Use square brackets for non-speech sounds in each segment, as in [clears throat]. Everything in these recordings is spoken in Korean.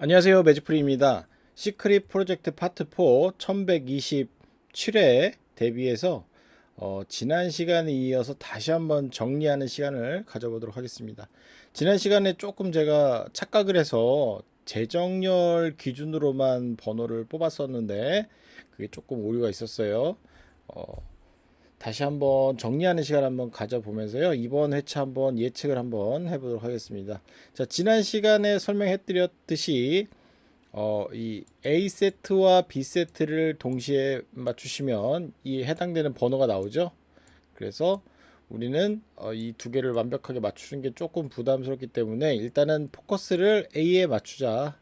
안녕하세요 매직프리입니다. 시크릿 프로젝트 파트 4 1127회 대비해서 어, 지난 시간에 이어서 다시 한번 정리하는 시간을 가져보도록 하겠습니다. 지난 시간에 조금 제가 착각을 해서 재정렬 기준으로만 번호를 뽑았었는데 그게 조금 오류가 있었어요. 어, 다시 한번 정리하는 시간 한번 가져보면서요. 이번 회차 한번 예측을 한번 해보도록 하겠습니다. 자, 지난 시간에 설명해 드렸듯이 어, 이 A 세트와 B 세트를 동시에 맞추시면 이 해당되는 번호가 나오죠. 그래서 우리는 어, 이 두 개를 완벽하게 맞추는 게 조금 부담스럽기 때문에 일단은 포커스를 A에 맞추자.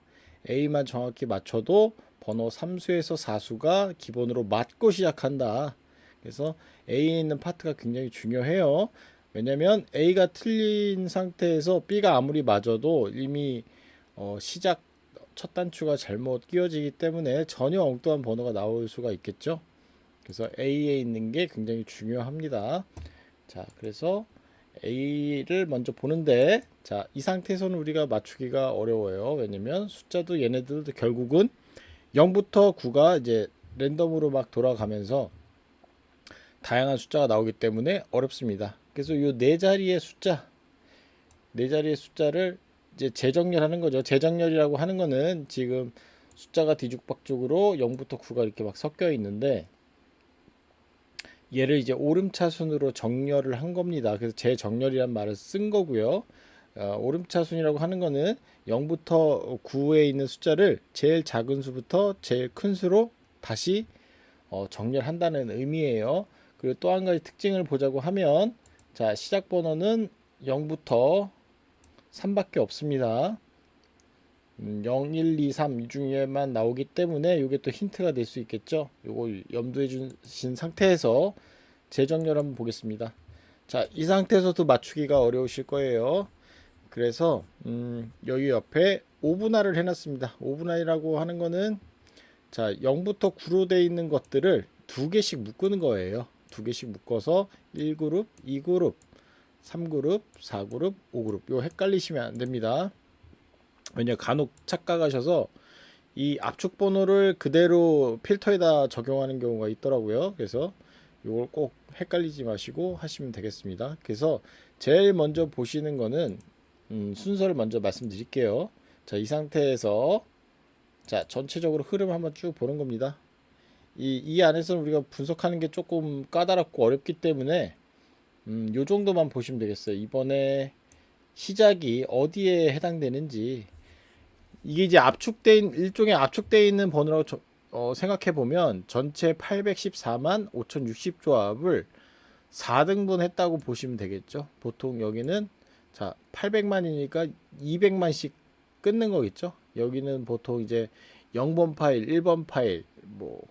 A만 정확히 맞춰도 번호 3수에서 4수가 기본으로 맞고 시작한다. 그래서 A에 있는 파트가 굉장히 중요해요. 왜냐면 A가 틀린 상태에서 B가 아무리 맞아도 이미 어, 시작 첫 단추가 잘못 끼워지기 때문에 전혀 엉뚱한 번호가 나올 수가 있겠죠. 그래서 A에 있는 게 굉장히 중요합니다. 자, 그래서 A를 먼저 보는데 자, 이 상태에서는 우리가 맞추기가 어려워요. 왜냐면 숫자도 얘네들도 결국은 0부터 9가 이제 랜덤으로 막 돌아가면서 다양한 숫자가 나오기 때문에 어렵습니다. 그래서 이 네 자리의 숫자, 네 자리의 숫자를 이제 재정렬하는 거죠. 재정렬이라고 하는 거는 지금 숫자가 뒤죽박죽으로 0부터 9가 이렇게 막 섞여 있는데 얘를 이제 오름차순으로 정렬을 한 겁니다. 그래서 재정렬이란 말을 쓴 거고요. 어, 오름차순이라고 하는 거는 0부터 9에 있는 숫자를 제일 작은 수부터 제일 큰 수로 다시 어, 정렬한다는 의미예요. 그리고 또 한 가지 특징을 보자고 하면 자 시작 번호는 0부터 3밖에 없습니다. 음, 0, 1, 2, 3 이 중에만 나오기 때문에 이게 또 힌트가 될 수 있겠죠. 요거 염두해 주신 상태에서 재정렬 한번 보겠습니다. 자, 이 상태에서도 맞추기가 어려우실 거예요. 그래서 음, 여기 옆에 5분할을 해놨습니다. 5분할이라고 하는 거는 자 0부터 9로 돼 있는 것들을 두 개씩 묶는 거예요. 두 개씩 묶어서 1그룹, 2그룹, 3그룹, 4그룹, 5그룹. 요 헷갈리시면 안 됩니다. 왜냐 간혹 착각하셔서 이 압축 번호를 그대로 필터에다 적용하는 경우가 있더라고요. 그래서 요걸 꼭 헷갈리지 마시고 하시면 되겠습니다. 그래서 제일 먼저 보시는 거는 음, 순서를 먼저 말씀드릴게요. 자, 이 상태에서 자, 전체적으로 흐름 한번 쭉 보는 겁니다. 이, 이 안에서는 우리가 분석하는 게 조금 까다롭고 어렵기 때문에 음, 요 정도만 보시면 되겠어요. 이번에 시작이 어디에 해당되는지 이게 이제 압축돼 있- 일종의 압축돼 있는 번호라고 저- 어, 생각해 보면 전체 814만 5060 조합을 4등분 했다고 보시면 되겠죠. 보통 여기는 자 800만이니까 200만씩 끊는 거겠죠. 여기는 보통 이제 0번 파일, 1번 파일, 뭐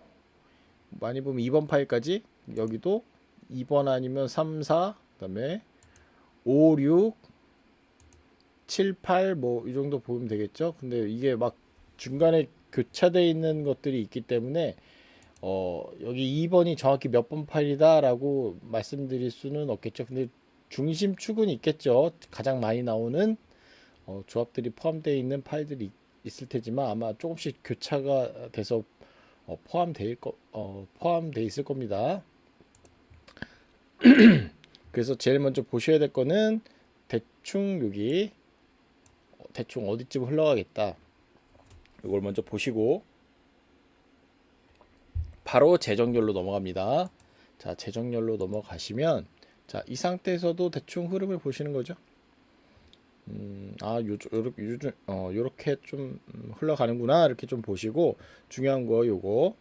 많이 보면 2번 파일까지 여기도 2번 아니면 3, 4, 그다음에 5, 6, 7, 8 뭐 이 정도 보면 되겠죠. 근데 이게 막 중간에 교차되어 있는 것들이 있기 때문에 어 여기 2번이 정확히 몇 번 파일이다라고 말씀드릴 수는 없겠죠. 근데 중심 축은 있겠죠. 가장 많이 나오는 어, 조합들이 포함되어 있는 파일들이 있- 있을 테지만 아마 조금씩 교차가 돼서 어, 포함돼 거, 어, 포함돼 있을 겁니다. [clears throat] 그래서 제일 먼저 보셔야 될 거는 대충 여기 어, 대충 어디쯤 흘러가겠다. 이걸 먼저 보시고 바로 재정렬로 넘어갑니다. 자, 재정렬로 넘어가시면 자, 이 상태에서도 대충 흐름을 보시는 거죠. 음, 아, 요, 요, 어, 요렇게 좀 음, 흘러가는구나. 이렇게 좀 보시고, 중요한 거 요거.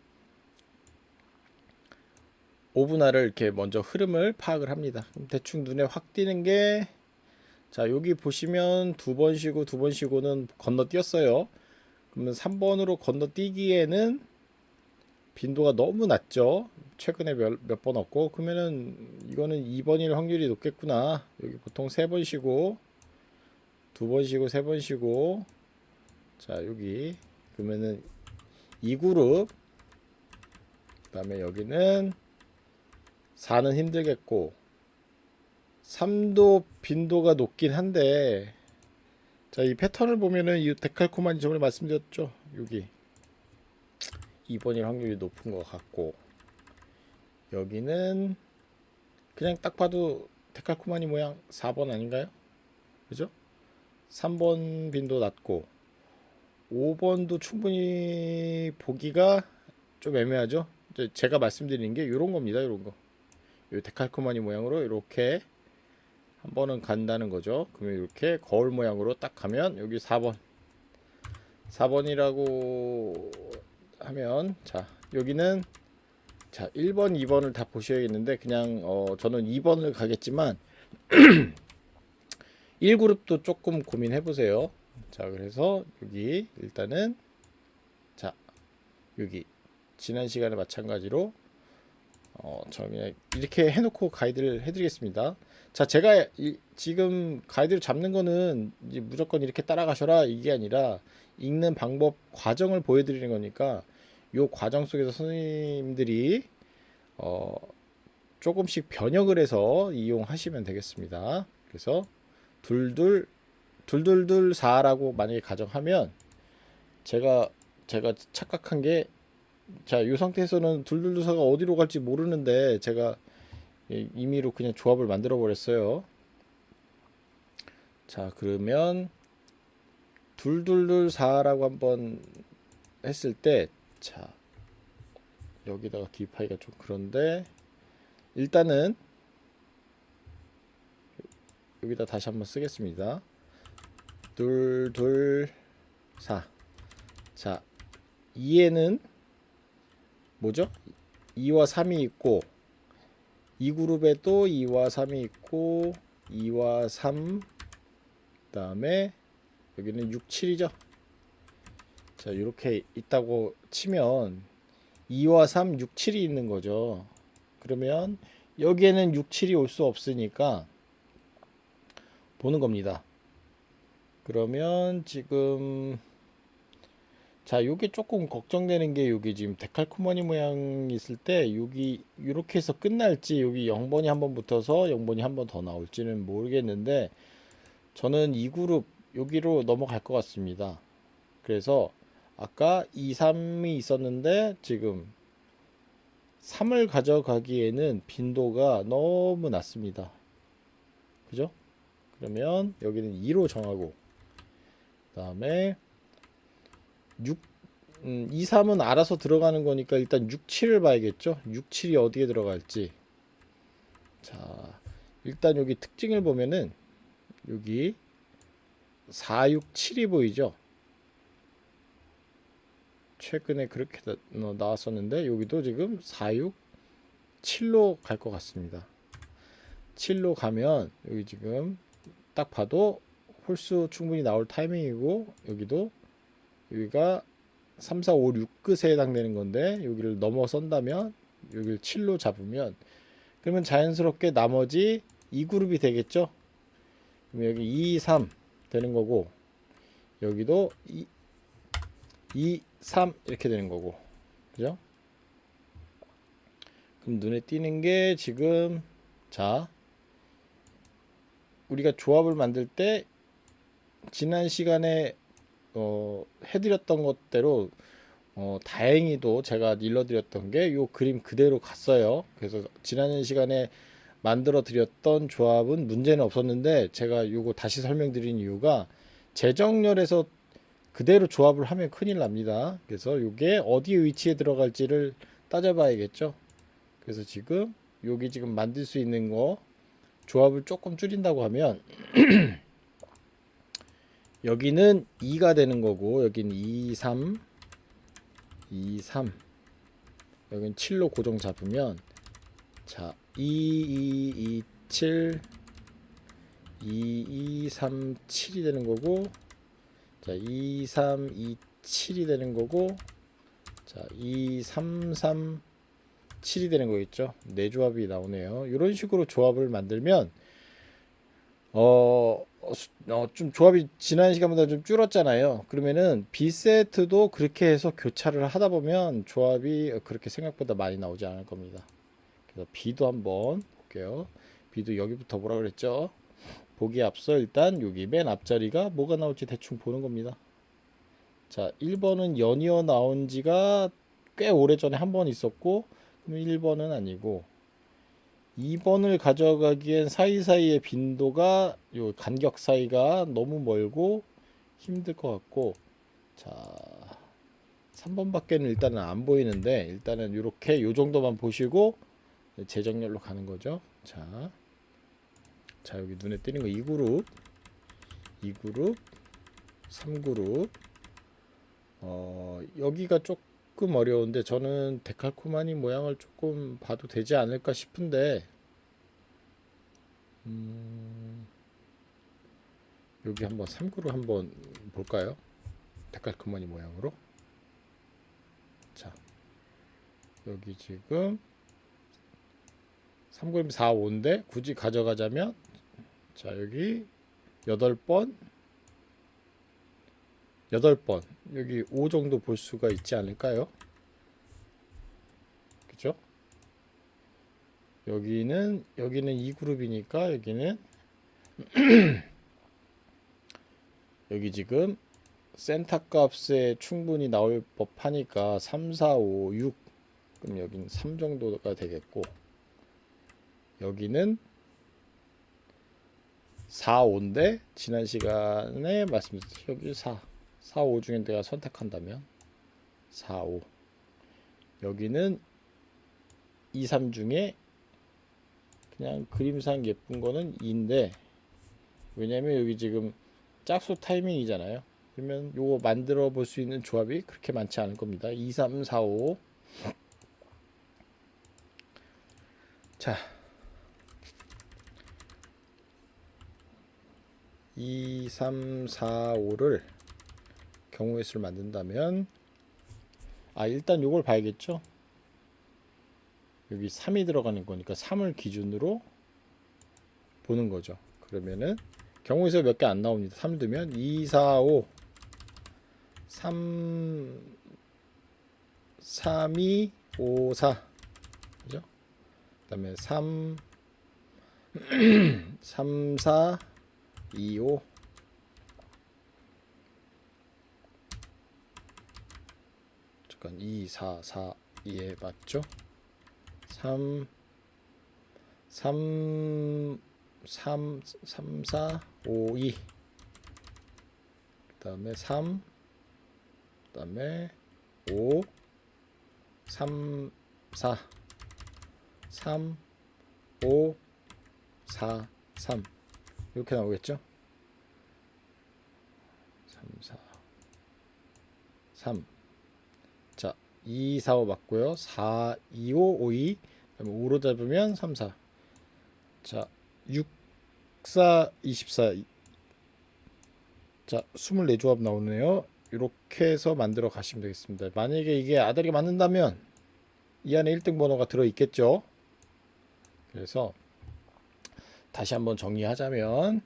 5분할을 이렇게 먼저 흐름을 파악을 합니다. 대충 눈에 확 띄는 게, 자, 여기 보시면 두 번 쉬고 두 번 쉬고는 건너뛰었어요. 그러면 3번으로 건너뛰기에는 빈도가 너무 낮죠. 최근에 몇 번 없고, 그러면은 이거는 2번일 확률이 높겠구나. 여기 보통 세 번 쉬고, 두 번 쉬고 세 번 쉬고 자 여기 그러면은 2그룹 그 다음에 여기는 4는 힘들겠고 3도 빈도가 높긴 한데 자, 이 패턴을 보면은 이 데칼코마니 저번에 말씀드렸죠. 여기 2번일 확률이 높은 것 같고 여기는 그냥 딱 봐도 데칼코마니 모양 4번 아닌가요? 그죠? 3번 빈도 낮고 5번도 충분히 보기가 좀 애매하죠. 제가 말씀드리는 게 이런 겁니다. 이런 거. 이 데칼코마니 모양으로 이렇게 한 번은 간다는 거죠. 그러면 이렇게 거울 모양으로 딱 가면 여기 4번. 4번이라고 하면 자, 여기는 자, 1번, 2번을 다 보셔야겠는데 그냥 어 저는 2번을 가겠지만 [clears throat] 1그룹도 조금 고민해 보세요. 자, 그래서 여기 일단은 자, 여기 지난 시간에 마찬가지로 어, 저 그냥 이렇게 해 놓고 가이드를 해 드리겠습니다. 자, 제가 이, 지금 가이드를 잡는 거는 이제 무조건 이렇게 따라가셔라 이게 아니라 읽는 방법 과정을 보여 드리는 거니까 요 과정 속에서 선생님들이 어, 조금씩 변형을 해서 이용하시면 되겠습니다. 그래서 둘둘 둘둘둘 4라고 만약에 가정하면 제가 제가 착각한 게 자, 이 상태에서는 둘둘둘사가 어디로 갈지 모르는데 제가 이- 임의로 그냥 조합을 만들어 버렸어요. 자, 그러면 둘둘둘사라고 한번 했을 때 자, 여기다가 기입하기가 좀 그런데 일단은 여기다 다시 한번 쓰겠습니다. 둘 둘 사 자, 2에는 뭐죠? 2와 3이 있고 이 그룹에 또 2와 3이 있고 2와 3 그 다음에 여기는 6, 7이죠. 자, 이렇게 있다고 치면 2와 3, 6, 7이 있는 거죠. 그러면 여기에는 6, 7이 올 수 없으니까 보는 겁니다. 그러면 지금 자, 요게 조금 걱정되는 게 여기 지금 데칼코마니 모양이 있을 때 여기 이렇게 해서 끝날지 여기 0번이 한 번 붙어서 0번이 한 번 더 나올지는 모르겠는데 저는 이 그룹 여기로 넘어갈 것 같습니다. 그래서 아까 2, 3이 있었는데 지금 3을 가져가기에는 빈도가 너무 낮습니다. 그죠? 그러면 여기는 2로 정하고 그 다음에 6 음, 2, 3은 알아서 들어가는 거니까 일단 6, 7을 봐야겠죠. 6, 7이 어디에 들어갈지. 자, 일단 여기 특징을 보면은 여기 4, 6, 7이 보이죠. 최근에 그렇게 나, 어, 나왔었는데 여기도 지금 4, 6, 7로 갈 것 같습니다. 7로 가면 여기 지금 딱 봐도 홀수 충분히 나올 타이밍이고 여기도 여기가 3, 4, 5, 6끝에 해당되는 건데 여기를 넘어 선다면 여기를 7로 잡으면 그러면 자연스럽게 나머지 2그룹이 되겠죠. 그럼 여기 2, 3 되는 거고 여기도 2, 2, 3 이렇게 되는 거고 그죠? 그럼 눈에 띄는 게 지금 자 우리가 조합을 만들 때 지난 시간에 어, 해드렸던 것대로 어, 다행히도 제가 일러드렸던 게요 그림 그대로 갔어요. 그래서 지난 시간에 만들어 드렸던 조합은 문제는 없었는데 제가 요거 다시 설명드린 이유가 재정렬에서 그대로 조합을 하면 큰일 납니다. 그래서 요게 어디 위치에 들어갈지를 따져봐야겠죠. 그래서 지금 여기 지금 만들 수 있는 거 조합을 조금 줄인다고 하면 [clears throat] 여기는 2가 되는 거고 여기는 2, 3 2, 3 여기는 7로 고정 잡으면 자 2, 2, 2, 7 2, 2, 3, 7이 되는 거고 자 2, 3, 2, 7이 되는 거고 자 2, 3, 3 7이 되는 거겠죠 네 조합이 나오네요 이런 식으로 조합을 만들면 어, 어, 수- 어, 좀 조합이 지난 시간보다 좀 줄었잖아요. 그러면은 B 세트도 그렇게 해서 교차를 하다 보면 조합이 그렇게 생각보다 많이 나오지 않을 겁니다. 그래서 B도 한번 볼게요. B도 여기부터 뭐라 그랬죠? 보기 앞서 일단 여기 맨 앞자리가 뭐가 나올지 대충 보는 겁니다. 자, 1번은 연이어 나온 지가 꽤 오래전에 한 번 있었고 1번은 아니고 2번을 가져가기엔 사이사이의 빈도가 요 간격 사이가 너무 멀고 힘들 것 같고 자 3번밖에는 일단은 안 보이는데 일단은 이렇게 요 정도만 보시고 재정렬로 가는 거죠. 자, 자 여기 눈에 띄는 거 2그룹, 2그룹, 3그룹. 어 여기가 조금 어려운데 저는 데칼코마니 모양을 조금 봐도 되지 않을까 싶은데 음, 여기 한번 3그룹 한번 볼까요? 데칼코마니 모양으로. 자, 여기 지금 3그램 4, 5인데 굳이 가져가자면 자 여기 8번 8번 여기 5 정도 볼 수가 있지 않을까요? 그죠? 여기는 여기는 2그룹이니까 여기는 [clears throat] 여기 지금 센터 값에 충분히 나올 법하니까 3, 4, 5, 6 그럼 여기는 3 정도가 되겠고 여기는 4, 5인데 지난 시간에 말씀드렸듯이 여기 4, 4, 5 중에 내가 선택한다면? 4, 5 여기는 2, 3 중에 그냥 그림상 예쁜 거는 2인데 왜냐면 여기 지금 짝수 타이밍이잖아요. 그러면 요거 만들어 볼 수 있는 조합이 그렇게 많지 않을 겁니다. 2, 3, 4, 5 자, 2, 3, 4, 5를 경우의 수를 만든다면 아 일단 요걸 봐야겠죠? 여기 3이 들어가는 거니까 3을 기준으로 보는 거죠. 그러면은 경우의 수가 몇 개 안 나옵니다. 3 두면 2, 4, 5 3 3, 2, 5, 4 그죠? 그 다음에 3 3, 4 2, 5 잠깐 2, 4, 4, 2에 맞죠? 3 3 3 3 4 5 2 그 다음에 3 그 다음에 5 3 4 3 5 4 3 이렇게 나오겠죠? 3 4 3 자, 2 4 5 맞고요. 4 2 5 5 2 그다음에 5로 잡으면 3 4 자, 6 4 24 자, 24조합 나오네요. 이렇게 해서 만들어 가시면 되겠습니다. 만약에 이게 아다리가 맞는다면 이 안에 1등 번호가 들어 있겠죠. 그래서 다시 한번 정리하자면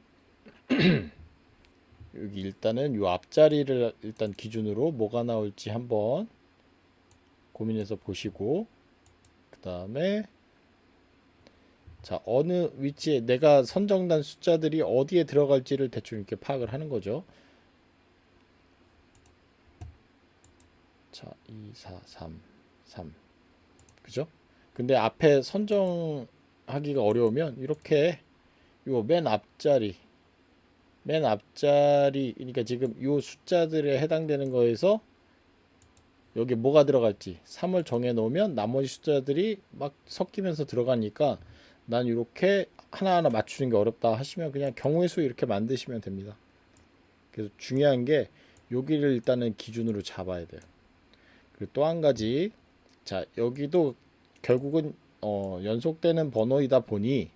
[clears throat] 여기 일단은 요 앞자리를 일단 기준으로 뭐가 나올지 한번 고민해서 보시고 그 다음에 자 어느 위치에 내가 선정단 숫자들이 어디에 들어갈지를 대충 이렇게 파악을 하는 거죠. 자, 2, 4, 3, 3. 그죠? 근데 앞에 선정하기가 어려우면 이렇게 요 맨 앞자리 맨 앞자리 그러니까 지금 요 숫자들에 해당되는 거에서 여기 뭐가 들어갈지 3을 정해 놓으면 나머지 숫자들이 막 섞이면서 들어가니까 난 이렇게 하나하나 맞추는 게 어렵다 하시면 그냥 경우의 수 이렇게 만드시면 됩니다. 그래서 중요한 게 여기를 일단은 기준으로 잡아야 돼요. 그리고 또 한 가지 자 여기도 결국은 어, 연속되는 번호이다 보니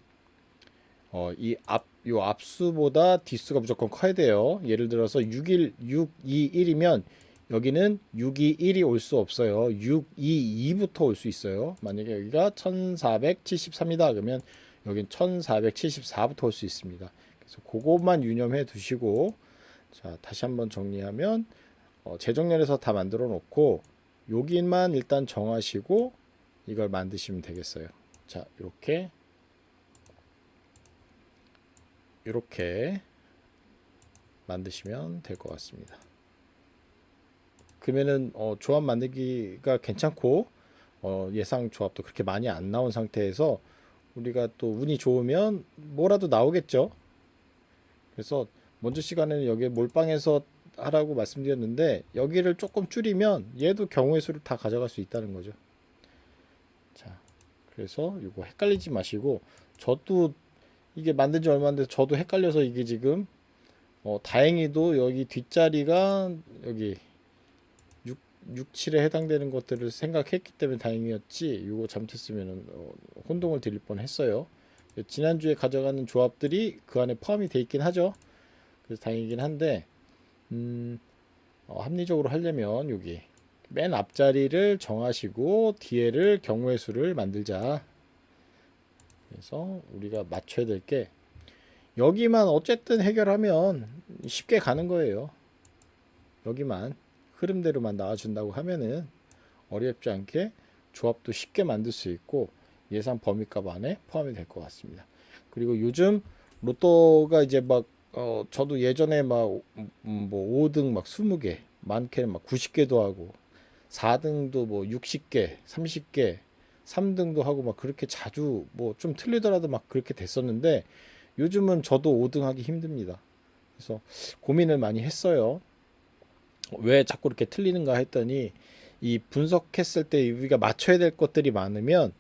어, 이 앞, 요 앞수보다 뒷수가 무조건 커야 돼요. 예를 들어서 61, 6, 2, 1이면 여기는 6, 2, 1이 올 수 없어요. 6, 2, 2부터 올 수 있어요. 만약에 여기가 1473이다. 그러면 여긴 1474부터 올 수 있습니다. 그래서 그것만 유념해 두시고 자, 다시 한번 정리하면 어, 재정렬에서 다 만들어 놓고 여기만 일단 정하시고 이걸 만드시면 되겠어요. 자, 이렇게 이렇게 만드시면 될 것 같습니다. 그러면은 어, 조합 만들기가 괜찮고 어, 예상 조합도 그렇게 많이 안 나온 상태에서 우리가 또 운이 좋으면 뭐라도 나오겠죠. 그래서 먼저 시간에는 여기 몰빵해서 하라고 말씀드렸는데 여기를 조금 줄이면 얘도 경우의 수를 다 가져갈 수 있다는 거죠. 자, 그래서 이거 헷갈리지 마시고 저도 이게 만든 지 얼마 안 돼서 저도 헷갈려서 이게 지금 어, 다행히도 여기 뒷자리가 여기 6, 6, 7에 해당되는 것들을 생각했기 때문에 다행이었지 이거 잘못했으면 어, 혼동을 드릴 뻔했어요. 지난주에 가져가는 조합들이 그 안에 포함이 돼 있긴 하죠. 그래서 다행이긴 한데 음, 어, 합리적으로 하려면 여기 맨 앞자리를 정하시고 뒤에를 경우의 수를 만들자. 그래서 우리가 맞춰야 될 게 여기만 어쨌든 해결하면 쉽게 가는 거예요. 여기만 흐름대로만 나와준다고 하면은 어렵지 않게 조합도 쉽게 만들 수 있고 예상 범위값 안에 포함이 될 것 같습니다. 그리고 요즘 로또가 이제 막 어, 저도 예전에 막, 음, 뭐, 5등 막 20개, 많게는 막 90개도 하고, 4등도 뭐 60개, 30개, 3등도 하고 막 그렇게 자주 뭐 좀 틀리더라도 막 그렇게 됐었는데, 요즘은 저도 5등 하기 힘듭니다. 그래서 고민을 많이 했어요. 왜 자꾸 이렇게 틀리는가 했더니, 이 분석했을 때 우리가 맞춰야 될 것들이 많으면,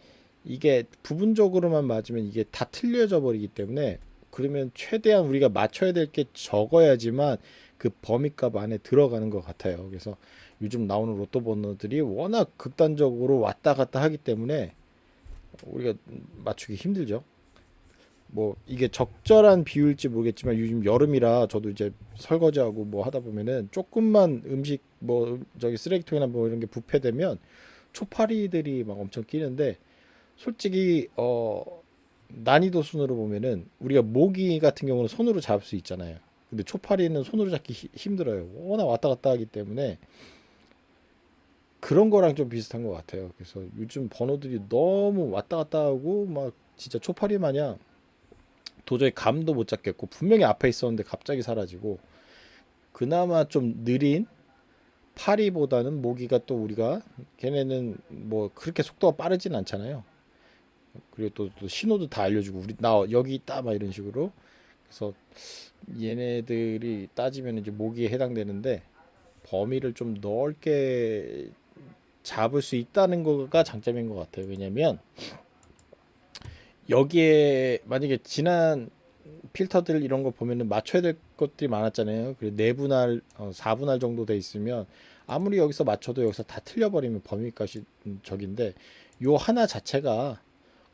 이게 부분적으로만 맞으면 이게 다 틀려져 버리기 때문에 그러면 최대한 우리가 맞춰야 될 게 적어야지만 그 범위값 안에 들어가는 것 같아요. 그래서 요즘 나오는 로또 번호들이 워낙 극단적으로 왔다 갔다 하기 때문에 우리가 맞추기 힘들죠. 뭐 이게 적절한 비율일지 모르겠지만 요즘 여름이라 저도 이제 설거지하고 뭐 하다 보면은 조금만 음식 뭐 저기 쓰레기통이나 뭐 이런 게 부패되면 초파리들이 막 엄청 끼는데 솔직히 어 난이도 순으로 보면은 우리가 모기 같은 경우는 손으로 잡을 수 있잖아요. 근데 초파리는 손으로 잡기 히- 힘들어요. 워낙 왔다 갔다 하기 때문에 그런 거랑 좀 비슷한 것 같아요. 그래서 요즘 번호들이 너무 왔다 갔다 하고 막 진짜 초파리 마냥 도저히 감도 못 잡겠고 분명히 앞에 있었는데 갑자기 사라지고 그나마 좀 느린 파리보다는 모기가 또 우리가 걔네는 뭐 그렇게 속도가 빠르진 않잖아요. 그리고 또, 또 신호도 다 알려주고 우리 나 여기 있다 막 이런 식으로 그래서 얘네들이 따지면 이제 모기에 해당되는데 범위를 좀 넓게 잡을 수 있다는 거가 장점인 것 같아요. 왜냐면 여기에 만약에 지난 필터들 이런 거 보면은 맞춰야 될 것들이 많았잖아요. 그리고 네분할, 어, 4분할 정도 돼 있으면 아무리 여기서 맞춰도 여기서 다 틀려버리면 범위값이 음, 적인데 요 하나 자체가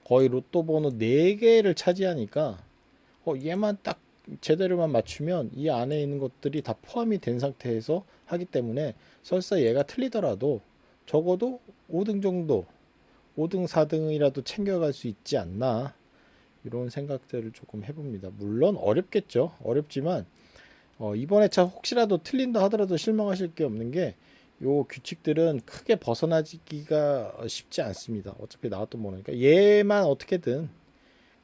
거의 로또 번호 4개를 차지하니까 어, 얘만 딱 제대로만 맞추면 이 안에 있는 것들이 다 포함이 된 상태에서 하기 때문에 설사 얘가 틀리더라도 적어도 5등 정도 5등 4등이라도 챙겨갈 수 있지 않나 이런 생각들을 조금 해봅니다. 물론 어렵겠죠. 어렵지만 어, 이번 회차 혹시라도 틀린다 하더라도 실망하실 게 없는 게 요 규칙들은 크게 벗어나기가 쉽지 않습니다. 어차피 나왔던 거니까 얘만 어떻게든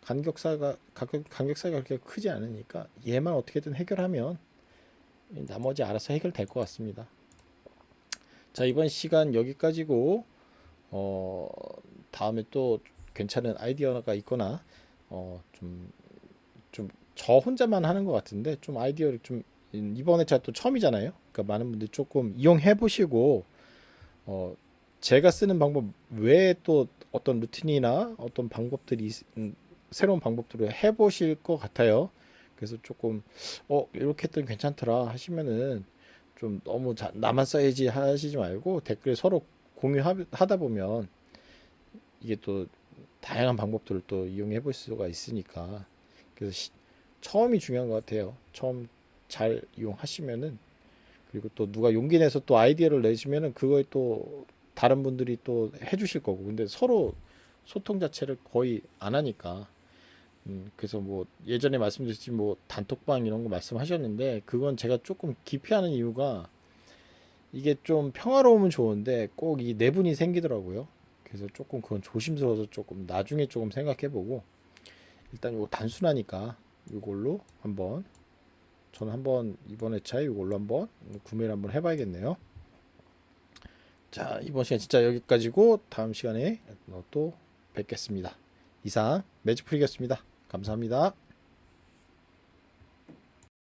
간격사가 간격, 간격사가 그렇게 크지 않으니까 얘만 어떻게든 해결하면 나머지 알아서 해결될 것 같습니다. 자 이번 시간 여기까지고 어 다음에 또 괜찮은 아이디어가 있거나 어 좀 좀 저 혼자만 하는 것 같은데 좀 아이디어를 좀 이번 회차 또 처음이잖아요. 그러니까 많은 분들이 조금 이용해 보시고 어 제가 쓰는 방법 외에 또 어떤 루틴이나 어떤 방법들이 있- 음, 새로운 방법들을 해 보실 것 같아요. 그래서 조금 어 이렇게 했더니 괜찮더라 하시면은 좀 너무 자, 나만 써야지 하시지 말고 댓글에 서로 공유하다 보면 이게 또 다양한 방법들을 또 이용해 볼 수가 있으니까. 그래서 시- 처음이 중요한 것 같아요. 처음 잘 이용하시면은. 그리고 또 누가 용기 내서 또 아이디어를 내시면은 그거에 또 다른 분들이 또 해주실 거고. 근데 서로 소통 자체를 거의 안 하니까. 음 그래서 뭐 예전에 말씀드렸지 뭐 단톡방 이런 거 말씀하셨는데 그건 제가 조금 기피하는 이유가 이게 좀 평화로우면 좋은데 꼭 이 내분이 생기더라고요 그래서 조금 그건 조심스러워서 조금 나중에 조금 생각해보고 일단 이거 단순하니까 이걸로 한번 저는 한번 이번 회차에 이걸로 한번 구매를 한번 해봐야겠네요. 자 이번 시간 진짜 여기까지고 다음 시간에 또 뵙겠습니다. 이상 매직풀이겠습니다. 감사합니다.